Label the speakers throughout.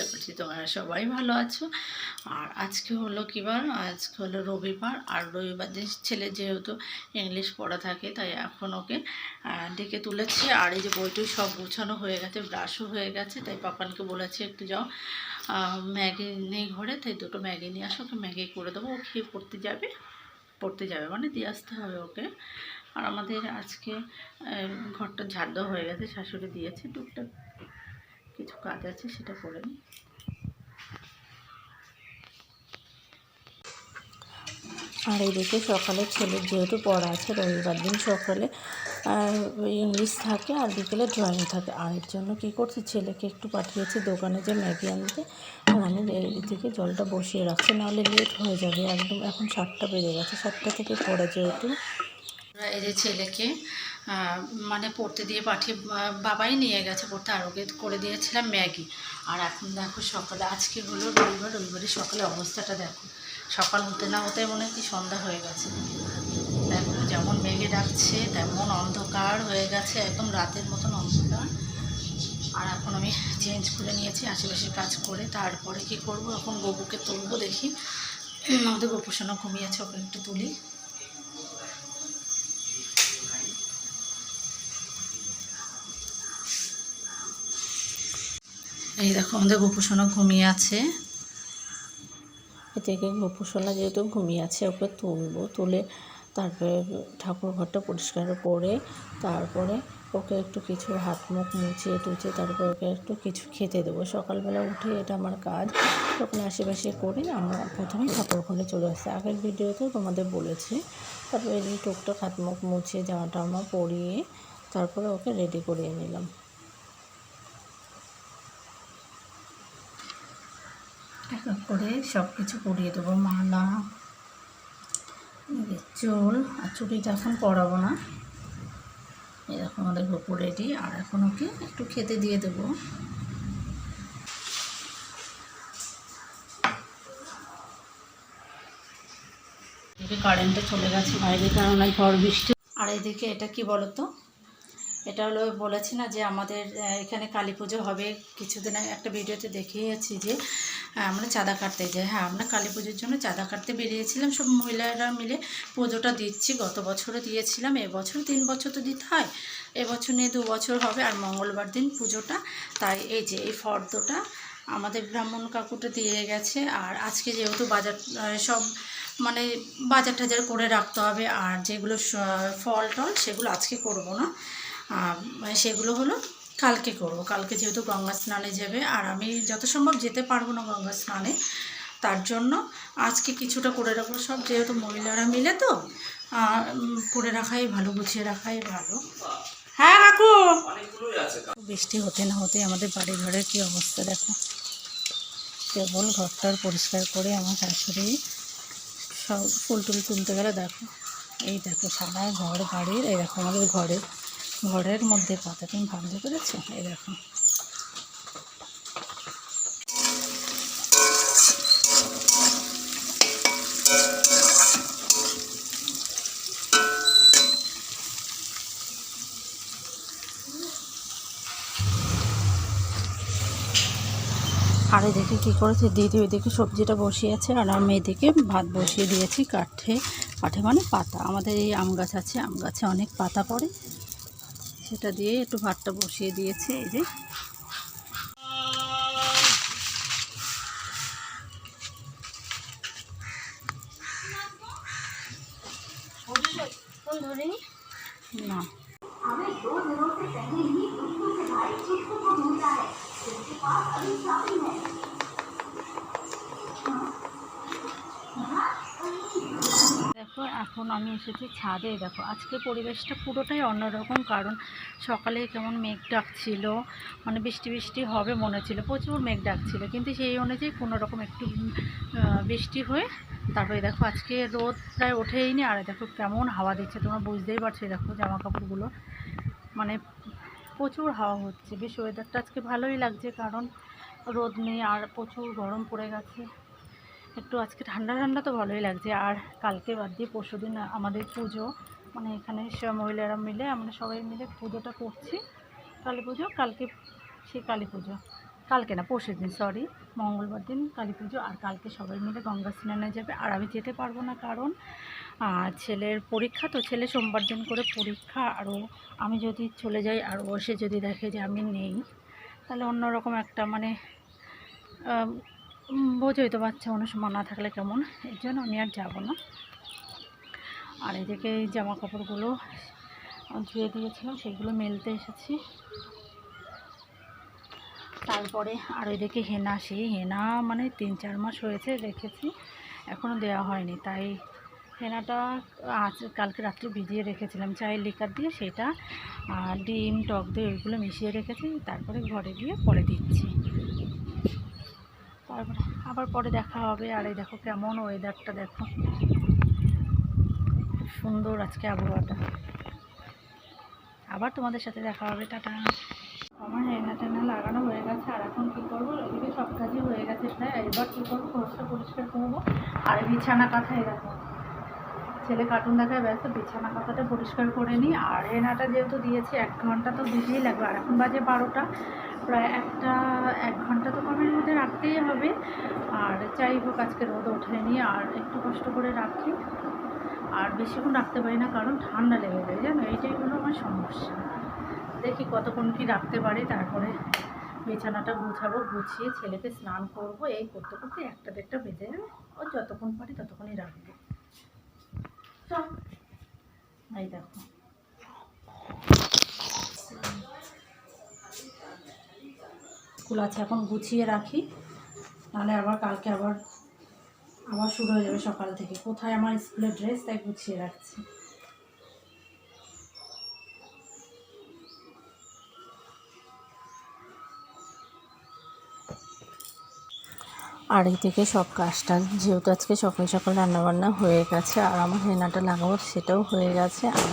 Speaker 1: আশা করছি তোমরা সবাই ভালো আছো। আর আজকে হলো কী বার আজকে হলো রবিবার। আর রবিবার দিন ছেলে যেহেতু ইংলিশ পড়া থাকে, তাই এখন ওকে ডেকে তুলেছি। আর এই যে বইটই সব গোছানো হয়ে গেছে, ব্রাশও হয়ে গেছে, তাই পাপানকে বলেছি, একটু যাও ম্যাগি নেই ঘরে। তাই দুটো ম্যাগি নিয়ে আসো, ওকে ম্যাগি করে দেবো। ও খেয়ে পড়তে যাবে পড়তে যাবে মানে দিয়ে আসতে হবে ওকে। আর আমাদের আজকে ঘরটা ঝাড় হয়ে গেছে, শাশুড়ি দিয়েছে টুকটাক। কিছু কাজ আছে সেটা করে নিই
Speaker 2: আর এদিকে সকালে ছেলের যেহেতু পড়া আছে রবিবার দিন সকালে ইংলিশ থাকে আর বিকেলে ড্রয়িং থাকে। আর এর জন্য কী করছি ছেলেকে একটু পাঠিয়েছি দোকানে যে ম্যাগি আনতে। আর আমি এদিকে জলটা বসিয়ে রাখছি নাহলে লেট হয়ে যাবে। একদম এখন সাতটা বেজে গেছে সাতটা থেকে পড়ে যেহেতু।
Speaker 1: এই যে ছেলেকে মানে পড়তে দিয়ে পাঠিয়ে বাবাই নিয়ে গেছে পড়তে, আর ওকে করে দিয়েছিলাম ম্যাগি। আর এখন দেখো সকালে, আজকে হলো রবিবার রবিবারের সকালে অবস্থাটা দেখো। সকাল হতে না হতে মনে হয় কি সন্ধ্যা হয়ে গেছে। দেখো যেমন মেঘে ডাকছে, তেমন অন্ধকার হয়ে গেছে, একদম রাতের মতন অন্ধকার। আর এখন আমি চেঞ্জ করে নিয়েছি, আশেপাশের কাজ করে, তারপরে কি করব? এখন গপুকে তুলবো দেখি। আমাদের গোপুসোনা ঘুমিয়েছে ওকে একটু তুলি। এই দেখো আমাদের গোপুসোনা ঘুমিয়ে আছে।
Speaker 2: এ থেকে গোপুসোনা যেহেতু ঘুমিয়ে আছে, ওকে তুলবো, তুলে তারপরে ঠাকুর ঘরটা পরিষ্কার করে তারপরে ওকে একটু কিছু হাত মুখ মুছিয়ে টুচিয়ে তারপর ওকে একটু কিছু খেতে দেবো। সকালবেলা উঠে এটা আমার কাজ। ওখানে আশেপাশে করে আমরা প্রথমে ঠাকুর ঘরে চলে আসছি আগের ভিডিওতেও তোমাদের বলেছি, তারপরে এই টুকটাক হাত মুখ মুছিয়ে জামা টামা পরিয়ে তারপরে ওকে রেডি করিয়ে নিলাম।
Speaker 1: এক এক করে সব কিছু পরিয়ে দেবো, মালা, চুল, আর চুড়িটা এখন পরাবো না। এরকম আমাদের গোপুর রেডি, আর এখন ওকে একটু খেতে দিয়ে দেবো। এদিকে কারেন্টে চলে গেছে বাইরে কারণ ঝড় বৃষ্টি। আর এদিকে এটা কি বলতো? এটা হলো বলেছি না যে আমাদের এখানে কালী পুজো হবে, কিছুদিন একটা ভিডিওতে দেখিয়েছি যে আমরা চাঁদা কাটতে যাই। হ্যাঁ আমরা কালী পুজোর জন্য চাঁদা কাটতে বেরিয়েছিলাম। সব মহিলারা মিলে পুজোটা দিচ্ছি। গত বছরও দিয়েছিলাম, এবছর তিন বছর তো দিতে হয়। এবছর নিয়ে দু বছর হবে আর মঙ্গলবার দিন পুজোটা। তাই এই যে, এই ফর্দটা আমাদের ব্রাহ্মণ কাকুটা দিয়ে গেছে। আর আজকে যেহেতু বাজার সব মানে বাজার টাজার করে রাখতে হবে আর যেগুলো ফল টল সেগুলো আজকে করব না। সেগুলো হলো কালকে করব। কালকে যেহেতু গঙ্গা স্নানে যাবে আর আমি যত সম্ভব যেতে পারব না গঙ্গা স্নানে তার জন্য আজকে কিছুটা করে রাখব। সব যেহেতু মহিলারা মিলে তো করে রাখাই ভালো গুছিয়ে রাখাই ভালো। হ্যাঁ কাকু। বৃষ্টি হতে না হতে আমাদের বাড়ি ঘরের কী অবস্থা দেখো। কেবল ঘরটার পরিষ্কার করে আমার শাশুড়ি সব ফুল টুল তুলতে গেলে দেখো। এই দেখো সারা ঘর বাড়ির এই দেখো আমাদের ঘরের। ঘরের মধ্যে পাতা তুমি ভাবতে পেরেছ? এই দেখো। আর এদিকে কী করেছে? দিদি ওইদিকে সবজিটা বসিয়েছে আর আমি এদিকে ভাত বসিয়ে দিয়েছি কাঠে। কাঠে মানে পাতা। আমাদের এই আম গাছ আছে, আম গাছে অনেক পাতা পড়ে। সেটা দিয়ে একটু ভাতটা বসিয়ে দিয়েছে এই যে। দেখো এখন আমি এসেছি ছাদে। দেখো, আজকে পরিবেশটা পুরোটাই অন্যরকম কারণ সকালে কেমন মেঘ ডাকছিল মানে বৃষ্টি বৃষ্টি হবে মনে ছিল প্রচুর মেঘ ডাকছিল। কিন্তু সেই অনুযায়ী কোনো রকম একটু বৃষ্টি হয়ে তারপরে দেখো আজকে রোদ প্রায় ওঠেই নি আর দেখো কেমন হাওয়া দিচ্ছে, তোমরা বুঝতেই পারছ দেখো জামা কাপড়গুলো মানে প্রচুর হাওয়া হচ্ছে। বেশ ওয়েদারটা আজকে ভালোই লাগছে কারণ রোদ নেই আর প্রচুর গরম পড়ে গেছে। একটু আজকে ঠান্ডা ঠান্ডা তো ভালোই লাগছে, আর কালকে বাদ দিয়ে পরশু দিন আমাদের পুজো মানে এখানে মহিলারা মিলে আমরা সবাই মিলে পুজোটা করছি, কালী পুজো, কালকে সেই কালী পুজো, কালকে না পরশু দিন সরি মঙ্গলবার দিন কালী পুজো, আর কালকে সবাই মিলে গঙ্গা স্নানে যাবে, আর আমি যেতে পারব না কারণ ছেলের পরীক্ষা তো, ছেলে সোমবার দিন করে পরীক্ষা আরও আমি যদি চলে যাই, আর ও এসে যদি দেখে যে আমি নেই, তাহলে অন্যরকম একটা মানে বোঝোই তো বাচ্চা মানুষ মা না থাকলে কেমন? এই জন্য আমি আর যাব না। আর এদিকে এই জামা কাপড়গুলো ধুয়ে দিয়েছিলাম, সেগুলো মেলতে এসেছি। তারপরে আর ওইদিকে হেনা, সেই হেনা মানে তিন চার মাস হয়েছে রেখেছি এখনও দেওয়া হয়নি। তাই হেনাটা আজ, কালকে রাত্রে ভিজিয়ে রেখেছিলাম, চায়ের লিকার দিয়ে সেটা ডিম, টক দিয়ে ওইগুলো মিশিয়ে রেখেছি, তারপরে ঘরে গিয়ে পরে দিচ্ছি। তারপরে আবার পরে দেখা হবে। আর এই দেখো কেমন ওয়েদারটা দেখো। সুন্দর আজকে আবহাওয়াটা। আবার তোমাদের সাথে দেখা হবে। টাটা। আমার হেনা টেনা লাগানো হয়ে গেছে। আর এখন কী করব? এদিকে সব কাজই হয়ে গেছে প্রায়। এবার কী করব? ঘরটা পরিষ্কার করব। আর বিছানা কাঁথায় দেখো। ছেলে কার্টুন দেখায় ব্যস্ত। বিছানা কাঁথাটা পরিষ্কার করে নিই। আর হেনাটা যেহেতু দিয়েছি, এক ঘণ্টা তো দিতেই লাগবে। আর এখন বাজে বারোটা। প্রায় একটা, এক ঘণ্টা তো কমের মধ্যে রাখতেই হবে। আর যাই হোক, আজকে রোদ ওঠেনি, আর একটু কষ্ট করে রাখি। আর বেশিক্ষণ রাখতে পারি না, কারণ ঠান্ডা লেগে যায়, জানো? এইটাই হলো আমার সমস্যা। দেখি কতক্ষণ কি রাখতে পারি, তারপরে বিছানাটা গুছাবো, গুছিয়ে ছেলেকে স্নান করব, এই করতে করতে একটা দেড়টা বেজে যাবে। ও যতক্ষণ পারি ততক্ষণই রাখব। এই দেখো। স্কুল আছে, এখন গুছিয়ে রাখি। নাহলে আবার কালকে আবার আবার শুরু হয়ে যাবে সকাল থেকে। কোথায় আমার স্কুলের ড্রেস, তাই গুছিয়ে রাখছি।
Speaker 2: আর থেকে সব কাজটা, যেহেতু আজকে সকাল সকাল রান্নাবান্না হয়ে গেছে, আর আমার হেনাটা লাগাবো সেটাও হয়ে গেছে। আর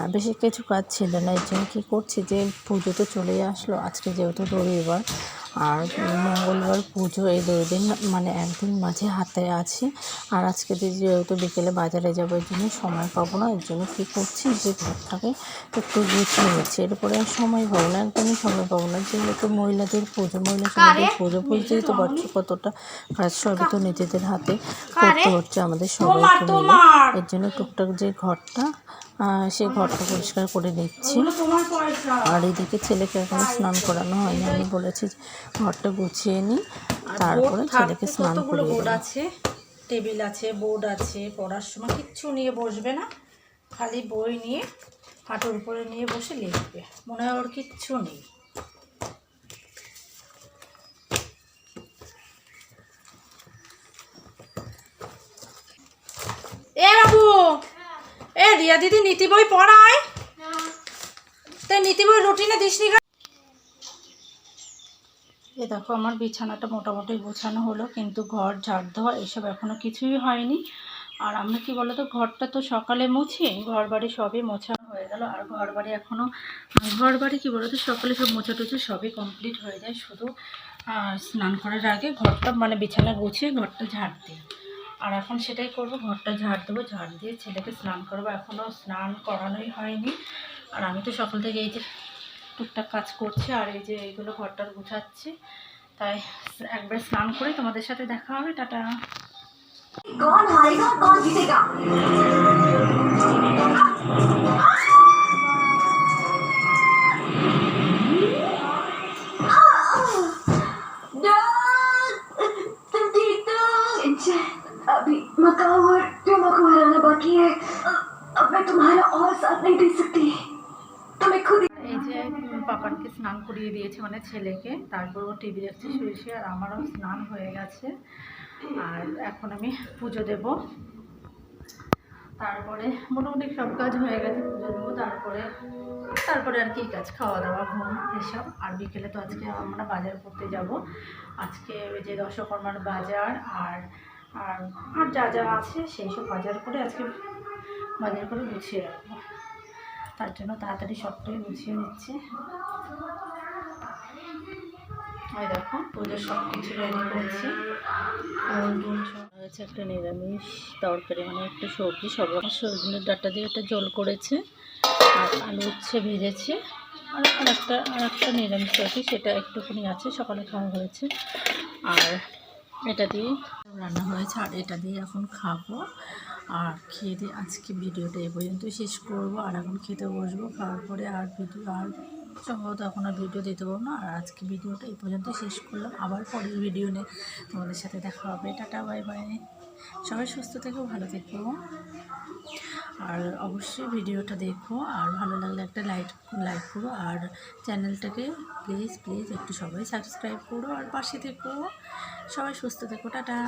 Speaker 2: আর বেশি কিছু কাজ ছিল না। এর জন্য কী করছি যে পুজো তো চলেই আসলো। আজকে যেহেতু রবিবার আর মঙ্গলবার পুজো এই দুই দিন মানে একদিন মাঝে হাতে আছে। আর আজকে যেহেতু বিকেলে বাজারে যাব এর জন্য সময় পাবো না। এর জন্য কী করছি যে ঘরটাকে একটু গুছিয়ে নিচ্ছি। এরপরে আর সময় পাবো না একদমই সময় পাবো না। যেহেতু মহিলাদের পুজো মহিলা সমাজের পুজো বুঝতেই তো পারছ কতটা কাজ সবই তো নিজেদের হাতে করতে হচ্ছে আমাদের সবাইকে মিলে। এর জন্য টুকটাক যে ঘরটা আহ, সেই ঘরটা পরিষ্কার করে নিচ্ছি আর এদিকে ছেলেকে এখনও স্নান করানো হয়নি। আমি বলেছি ঘরটা গুছিয়ে নিই তারপরে ছেলেকে স্নান করিয়ে
Speaker 1: বোর্ড আছে? টেবিল আছে বোর্ড আছে পড়ার সময় কিচ্ছু নিয়ে বসবে না। খালি বই নিয়ে হাঁটুর উপরে নিয়ে বসে লিখবে। মনে হয় ওর কিচ্ছু নেই। এ বাবু! এ রিয়া দিদি নীতি বই পড়ায়? তাই নীতি বই রুটিনে দিসনি? এ দেখো আমার বিছানাটা মোটামুটি গোছানো হলো কিন্তু ঘর ঝাড় দেওয়া এসব এখনও কিছুই হয়নি। আর আমরা কি বলতো ঘরটা তো সকালে মুছি ঘর বাড়ি সবই মোছা হয়ে গেল আর ঘর বাড়ি এখনও ঘর বাড়ি কী বলতো সকালে সব মোছা টুচা সবই কমপ্লিট হয়ে যায় শুধু স্নান করার আগে ঘরটা মানে বিছানা গুছিয়ে ঘরটা ঝাড় দিই। আর এখন সেটাই করব ঘরটা ঝাড় দেবো ঝাড় দিয়ে ছেলেকে স্নান করবো এখনও স্নান করানোই হয়নি আর আমি তো সকাল থেকে এই যে টুকটাক কাজ করছি আর এই যে এইগুলো ঘরটা গুছাচ্ছি তাই একবার স্নান করে তোমাদের সাথে দেখা হবে টাটা
Speaker 3: कौन हारेगा और कौन जीतेगा
Speaker 1: পাপানকে স্নান করিয়ে দিয়েছে মানে ছেলেকে। তারপর ও টিভি দেখছে শুয়ে শুয়ে আর আমারও স্নান হয়ে গেছে। আর এখন আমি পুজো দেব। তারপরে মোটামুটি সব কাজ হয়ে গেছে পুজো দেবো। তারপরে তারপরে আর কি কাজ খাওয়া দাওয়া ঘুম এসব। আর বিকেলে তো আজকে আমরা বাজার করতে যাব। আজকে ওই যে দশকর্মার বাজার আর আর আর যা যা আছে সেই সব বাজার করে আজকে বাজার করে গুছিয়ে রাখব। তার জন্য তাড়াতাড়ি সবটাই গুছিয়ে নিচ্ছে। ওই দেখো, পুজোর সব কিছু রেডি করছি একটা নিরামিষ তরকারি মানে একটা সবজি, সব রকম। সবজির ডাটা দিয়ে একটা জল করেছে, আর আলু উচ্ছে ভেজেছে। আর আর একটা আর একটা নিরামিষ রুটি সেটা একটুখানি আছে, সকালে খাওয়া হয়েছে। আর এটা দিয়ে রান্না হয়েছে, আর এটা দিয়ে এখন খাব। আর খেয়ে দিয়ে আজকে ভিডিওটা এ পর্যন্ত শেষ করব। আর এখন খেতে বসবো, খাওয়ার পরে আর ভিডিও, আর সম্ভবত এখন আর ভিডিও দিতে পারব না। আর আজকে ভিডিওটা এই পর্যন্ত শেষ করলাম। আবার পরের ভিডিও নিয়ে তোমাদের সাথে দেখা হবে। Tata, bye bye. সবাই সুস্থ থেকো, ভালো থেকো। আর অবশ্যই ভিডিওটা দেখো। আর ভালো লাগলে একটা লাইক লাইক করো। আর চ্যানেলটাকে প্লিজ প্লিজ একটু সবাই সাবস্ক্রাইব করো। আর পাশে থেকো। সবাই সুস্থ থেকো। টাটা।